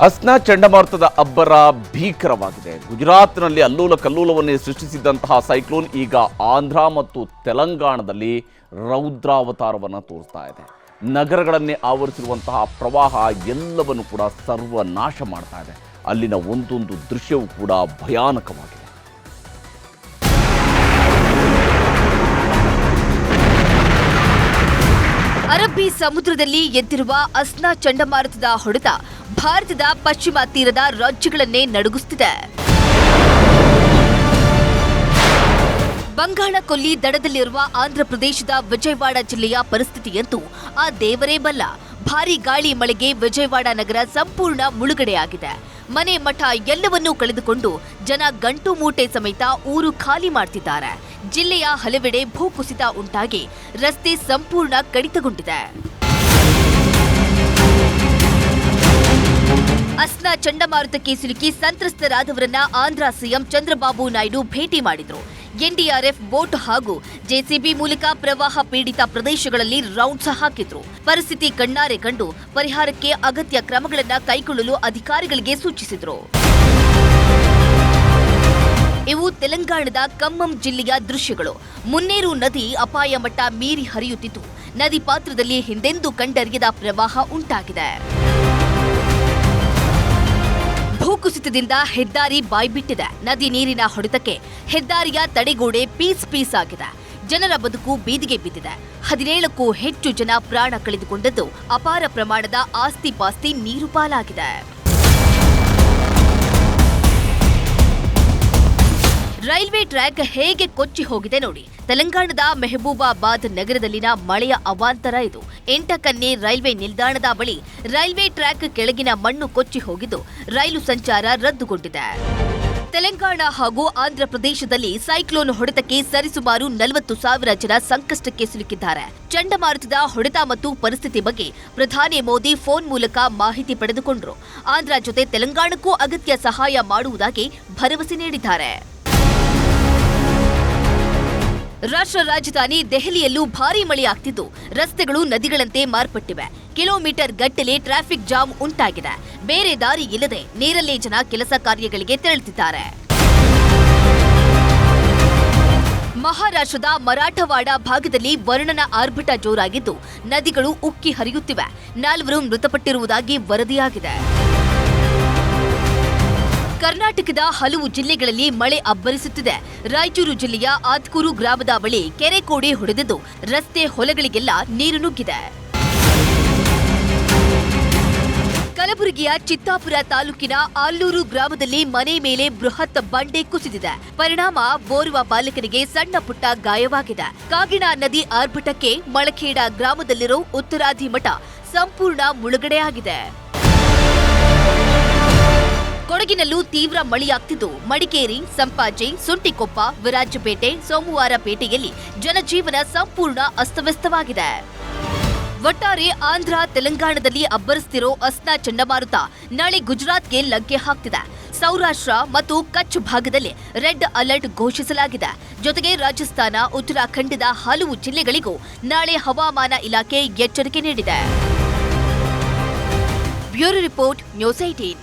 ಅಸ್ನಾ ಚಂಡಮಾರುತದ ಅಬ್ಬರ ಭೀಕರವಾಗಿದೆ. ಗುಜರಾತ್ನಲ್ಲಿ ಅಲ್ಲೂಲ ಕಲ್ಲೂಲವನ್ನೇ ಸೃಷ್ಟಿಸಿದ್ದಂತಹ ಸೈಕ್ಲೋನ್ ಈಗ ಆಂಧ್ರ ಮತ್ತು ತೆಲಂಗಾಣದಲ್ಲಿ ರೌದ್ರಾವತಾರವನ್ನು ತೋರಿಸ್ತಾ ಇದೆ. ನಗರಗಳನ್ನೇ ಆವರಿಸಿರುವಂತಹ ಪ್ರವಾಹ ಎಲ್ಲವನ್ನು ಕೂಡ ಸರ್ವನಾಶ ಮಾಡ್ತಾ ಇದೆ. ಅಲ್ಲಿನ ಒಂದೊಂದು ದೃಶ್ಯವೂ ಕೂಡ ಭಯಾನಕವಾಗಿದೆ. ಅರಬ್ಬಿ ಸಮುದ್ರದಲ್ಲಿ ಎದ್ದಿರುವ ಅಸ್ನಾ ಚಂಡಮಾರುತದ ಹೊಡೆತ ಭಾರತದ ಪಶ್ಚಿಮ ತೀರದ ರಾಜ್ಯಗಳನ್ನೇ ನಡುಗಿಸುತ್ತಿದೆ ಬಂಗಾಳ ಕೊಲ್ಲಿ ದಡದಲ್ಲಿರುವ ಆಂಧ್ರಪ್ರದೇಶದ ವಿಜಯವಾಡ ಜಿಲ್ಲೆಯ ಪರಿಸ್ಥಿತಿಯಂತೂ ಆ ದೇವರೇ ಬಲ್ಲ. ಭಾರೀ ಗಾಳಿ ಮಳೆಗೆ ವಿಜಯವಾಡ ನಗರ ಸಂಪೂರ್ಣ ಮುಳುಗಡೆಯಾಗಿದೆ. ಮನೆ ಮಠ ಎಲ್ಲವನ್ನೂ ಕಳೆದುಕೊಂಡು ಜನ ಗಂಟು ಮೂಟೆ ಸಮೇತ ಊರು ಖಾಲಿ ಮಾಡ್ತಿದ್ದಾರೆ. ಜಿಲ್ಲೆಯ ಹಲವೆಡೆ ಭೂಕುಸಿತ ಉಂಟಾಗಿ ರಸ್ತೆ ಸಂಪೂರ್ಣ ಕಡಿತಗೊಂಡಿದೆ. ಅಸ್ನಾ ಚಂಡಮಾರುತಕ್ಕೆ ಸಿಲುಕಿ ಸಂತ್ರಸ್ತರಾದವರನ್ನ ಆಂಧ್ರ ಸಿಎಂ ಚಂದ್ರಬಾಬು ನಾಯ್ಡು ಭೇಟಿ ಮಾಡಿದ್ರು. ಎನ್ಡಿಆರ್ಎಫ್ ಬೋಟ್ ಹಾಗೂ ಜೆಸಿಬಿ ಮೂಲಕ ಪ್ರವಾಹ ಪೀಡಿತ ಪ್ರದೇಶಗಳಲ್ಲಿ ರೌಂಡ್ಸ್ ಹಾಕಿದ್ರು. ಪರಿಸ್ಥಿತಿ ಕಣ್ಣಾರೆ ಕಂಡು ಪರಿಹಾರಕ್ಕೆ ಅಗತ್ಯ ಕ್ರಮಗಳನ್ನು ಕೈಗೊಳ್ಳಲು ಅಧಿಕಾರಿಗಳಿಗೆ ಸೂಚಿಸಿದ್ರು. ಇವು ತೆಲಂಗಾಣದ ಕಮ್ಮಂ ಜಿಲ್ಲೆಯ ದೃಶ್ಯಗಳು. ಮುನ್ನೇರು ನದಿ ಅಪಾಯ ಮಟ್ಟ ಮೀರಿ ಹರಿಯುತ್ತಿದ್ದು ನದಿ ಪಾತ್ರದಲ್ಲಿ ಹಿಂದೆಂದೂ ಕಂಡರಿಯದ ಪ್ರವಾಹ ಉಂಟಾಗಿದೆ. ಭೂಕುಸಿತದಿಂದ ಹೆದ್ದಾರಿ ಬಾಯ್ಬಿಟ್ಟಿದೆ. ನದಿ ನೀರಿನ ಹೊಡೆತಕ್ಕೆ ಹೆದ್ದಾರಿಯ ತಡೆಗೋಡೆ ಪೀಸ್ ಪೀಸ್ ಆಗಿದೆ. ಜನರ ಬದುಕು ಬೀದಿಗೆ ಬಿದ್ದಿದೆ. ಹದಿನೇಳಕ್ಕೂ ಹೆಚ್ಚು ಜನ ಪ್ರಾಣ ಕಳೆದುಕೊಂಡದ್ದು ಅಪಾರ ಪ್ರಮಾಣದ ಆಸ್ತಿ ಪಾಸ್ತಿ ನೀರು ಪಾಲಾಗಿದೆ. ರೈಲ್ವೆ ಟ್ರ್ಯಾಕ್ ಹೇಗೆ ಕೊಚ್ಚಿ ಹೋಗಿದೆ ನೋಡಿ. ತೆಲಂಗಾಣದ ಮೆಹಬೂಬಾಬಾದ್ ನಗರದಲ್ಲಿನ ಮಳೆಯ ಅವಾಂತರ ಇದು. ಎಂಟಕನ್ನೆ ರೈಲ್ವೆ ನಿಲ್ದಾಣದ ಬಳಿ ರೈಲ್ವೆ ಟ್ರ್ಯಾಕ್ ಕೆಳಗಿನ ಮಣ್ಣು ಕೊಚ್ಚಿ ಹೋಗಿದ್ದು, ರೈಲು ಸಂಚಾರ ರದ್ದುಗೊಂಡಿದೆ. ತೆಲಂಗಾಣ ಹಾಗೂ ಆಂಧ್ರ ಪ್ರದೇಶದಲ್ಲಿ ಸೈಕ್ಲೋನ್ ಹೊಡೆತಕ್ಕೆ ಸರಿಸುಮಾರು ನಲವತ್ತು ಸಾವಿರ ಜನ ಸಂಕಷ್ಟಕ್ಕೆ ಸಿಲುಕಿದ್ದಾರೆ. ಚಂಡಮಾರುತದ ಹೊಡೆತ ಮತ್ತು ಪರಿಸ್ಥಿತಿ ಬಗ್ಗೆ ಪ್ರಧಾನಿ ಮೋದಿ ಫೋನ್ ಮೂಲಕ ಮಾಹಿತಿ ಪಡೆದುಕೊಂಡರು. ಆಂಧ್ರ ಜೊತೆ ತೆಲಂಗಾಣಕ್ಕೂ ಅಗತ್ಯ ಸಹಾಯ ಮಾಡುವುದಾಗಿ ಭರವಸೆ ನೀಡಿದ್ದಾರೆ. ರಾಷ್ಟ್ರ ರಾಜಧಾನಿ ದೆಹಲಿಯಲ್ಲೂ ಭಾರೀ ಮಳೆಯಾಗ್ತಿದ್ದು. ರಸ್ತೆಗಳು ನದಿಗಳಂತೆ ಮಾರ್ಪಟ್ಟಿವೆ. ಕಿಲೋಮೀಟರ್ ಗಟ್ಟಲೆ ಟ್ರಾಫಿಕ್ ಜಾಮ್ ಉಂಟಾಗಿದೆ. ಬೇರೆ ದಾರಿ ಇಲ್ಲದೆ ನೀರಲ್ಲೇ ಜನ ಕೆಲಸ ಕಾರ್ಯಗಳಿಗೆ ತೆರಳುತ್ತಿದ್ದಾರೆ. ಮಹಾರಾಷ್ಟ್ರದ ಮರಾಠವಾಡ ಭಾಗದಲ್ಲಿ ವರ್ಣನ ಆರ್ಭಟ ಜೋರಾಗಿದ್ದು, ನದಿಗಳು ಉಕ್ಕಿ ಹರಿಯುತ್ತಿವೆ. ನಾಲ್ವರು ಮೃತಪಟ್ಟಿರುವುದಾಗಿ ವರದಿಯಾಗಿದೆ. ಕರ್ನಾಟಕದ ಹಲವು ಜಿಲ್ಲೆಗಳಲ್ಲಿ ಮಳೆ ಅಬ್ಬರಿಸುತ್ತಿದೆ. ರಾಯಚೂರು ಜಿಲ್ಲೆಯ ಆತ್ಕೂರು ಗ್ರಾಮದ ಬಳಿ ಕೆರೆ ಕೋಡಿ ಹೊಡೆದಿದ್ದು ರಸ್ತೆ ಹೊಲಗಳಿಗೆಲ್ಲ ನೀರು ನುಗ್ಗಿದೆ. ಕಲಬುರಗಿಯ ಚಿತ್ತಾಪುರ ತಾಲೂಕಿನ ಆಲ್ಲೂರು ಗ್ರಾಮದಲ್ಲಿ ಮನೆ ಮೇಲೆ ಬೃಹತ್ ಬಂಡೆ ಕುಸಿದಿದೆ. ಪರಿಣಾಮ ಓರ್ವ ಬಾಲಕನಿಗೆ ಸಣ್ಣ ಪುಟ್ಟ ಗಾಯವಾಗಿದೆ. ಕಾಗಿಣಾ ನದಿ ಆರ್ಭಟಕ್ಕೆ ಮಳಖೇಡ ಗ್ರಾಮದಲ್ಲಿರೋ ಉತ್ತರಾಧಿ ಮಠ ಸಂಪೂರ್ಣ ಮುಳುಗಡೆಯಾಗಿದೆ. ಕೊಡಗಿನಲ್ಲೂ ತೀವ್ರ ಮಳೆಯಾಗ್ತಿದ್ದು. ಮಡಿಕೇರಿ, ಸಂಪಾಜೆ, ಸುಂಟಿಕೊಪ್ಪ, ವಿರಾಜಪೇಟೆ ಸೋಮವಾರಪೇಟೆಯಲ್ಲಿ ಜನಜೀವನ ಸಂಪೂರ್ಣ ಅಸ್ತವ್ಯಸ್ತವಾಗಿದೆ. ಒಟ್ಟಾರೆ ಆಂಧ್ರ, ತೆಲಂಗಾಣದಲ್ಲಿ ಅಬ್ಬರಿಸ್ತಿರೋ ಅಸ್ನಾ ಚಂಡಮಾರುತ ನಾಳೆ ಗುಜರಾತ್ಗೆ ಲಗ್ಗೆ ಹಾಕ್ತಿದೆ. ಸೌರಾಷ್ಟ್ರ ಮತ್ತು ಕಚ್ ಭಾಗದಲ್ಲಿ ರೆಡ್ ಅಲರ್ಟ್ ಘೋಷಿಸಲಾಗಿದೆ. ಜೊತೆಗೆ ರಾಜಸ್ಥಾನ, ಉತ್ತರಾಖಂಡದ ಹಲವು ಜಿಲ್ಲೆಗಳಿಗೂ ನಾಳೆ ಹವಾಮಾನ ಇಲಾಖೆ ಎಚ್ಚರಿಕೆ ನೀಡಿದೆ. Bureau report, news eighteen